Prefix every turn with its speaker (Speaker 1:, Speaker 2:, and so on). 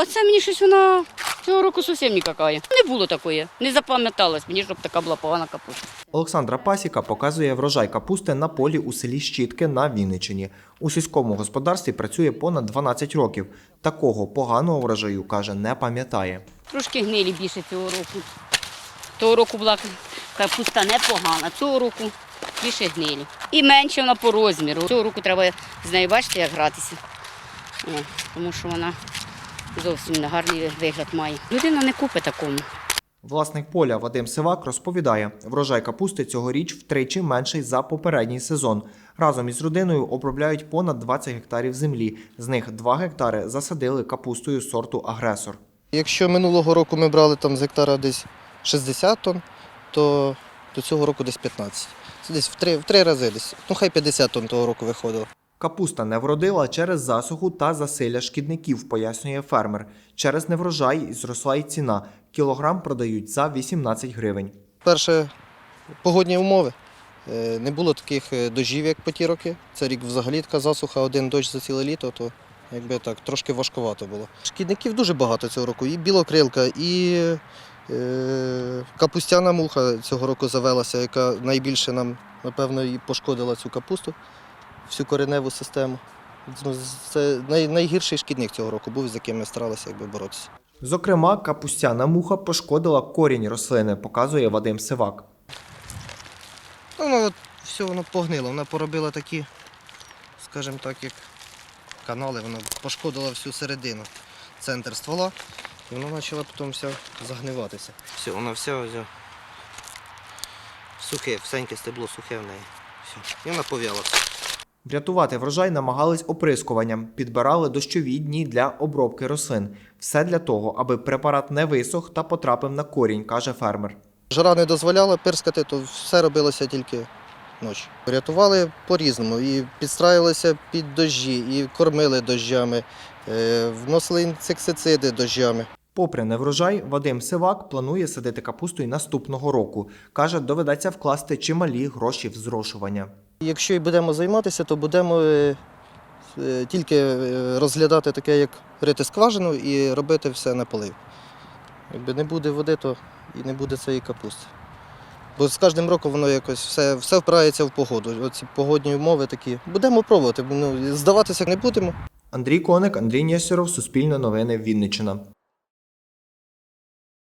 Speaker 1: Оце мені щось вона цього року зовсім ніяка. Не було такої. Не запам'яталось мені, щоб така була погана капуста.
Speaker 2: Олександра Пасіка показує врожай капусти на полі у селі Щітки на Вінниччині. У сільському господарстві працює понад 12 років. Такого поганого врожаю, каже, не пам'ятає.
Speaker 1: Трошки гнилі більше цього року. Того року була капуста непогана, цього року більше гнилі. І менше вона по розміру. Цього року треба з нею бачити, як гратися. О, тому що вона зовсім не гарний вигляд має. Людина не купить такому.
Speaker 2: Власник поля Вадим Сивак розповідає, врожай капусти цьогоріч втричі менший за попередній сезон. Разом із родиною обробляють понад 20 гектарів землі. З них 2 гектари засадили капустою сорту агресор.
Speaker 3: Якщо минулого року ми брали там з гектара десь 60 тонн, то до цього року десь 15. Це десь в три, в три рази десь. Ну хай 50 тонн того року виходило.
Speaker 2: Капуста не вродила через засуху та засилля шкідників, пояснює фермер. Через неврожай зросла й ціна. Кілограм продають за 18 гривень.
Speaker 3: Перше, погодні умови. Е, Не було таких е, дощів, як по ті роки. Це рік взагалі така засуха, один дощ за ціле літо, то якби так трошки важкувато було. Шкідників дуже багато цього року. І білокрилка, і е, капустяна муха цього року завелася, яка найбільше нам, напевно, і пошкодила цю капусту, всю кореневу систему. Ну, Це найгірший шкідник цього року був, з яким ми старалися якби, боротися.
Speaker 2: Зокрема, капустяна муха пошкодила корінь рослини, показує Вадим Сивак.
Speaker 3: Ну, Воно от, все воно погнило, вона поробила такі, скажімо так, як канали, вона пошкодила всю середину, центр ствола, і воно почало потім все загниватися. Все, воно все ось, сухе, всеньке стебло сухе в неї. Все. І вона пов'яла.
Speaker 2: Врятувати врожай намагались оприскуванням, підбирали дощові дні для обробки рослин. Все для того, аби препарат не висох та потрапив на корінь, каже фермер.
Speaker 3: Жара не дозволяла пирскати, то все робилося тільки ночі. Рятували по-різному. І підстраювалися під дощі, і кормили дощами, е, вносили інсектициди дощами.
Speaker 2: Попри неврожай, Вадим Сивак планує садити капусту й наступного року. Каже, доведеться вкласти чималі гроші в зрошування.
Speaker 3: Якщо і будемо займатися, то будемо е, е, тільки е, розглядати таке, як рити скважину і робити все на полив. Якби не буде води, то і не буде цієї капусти. Бо з кожним роком воно якось все, все впирається в погоду. Оці погодні умови такі. Будемо пробувати. Ну, здаватися не будемо.
Speaker 2: Андрій Коник, Андрій Нєсеров, Суспільне новини, Вінниччина.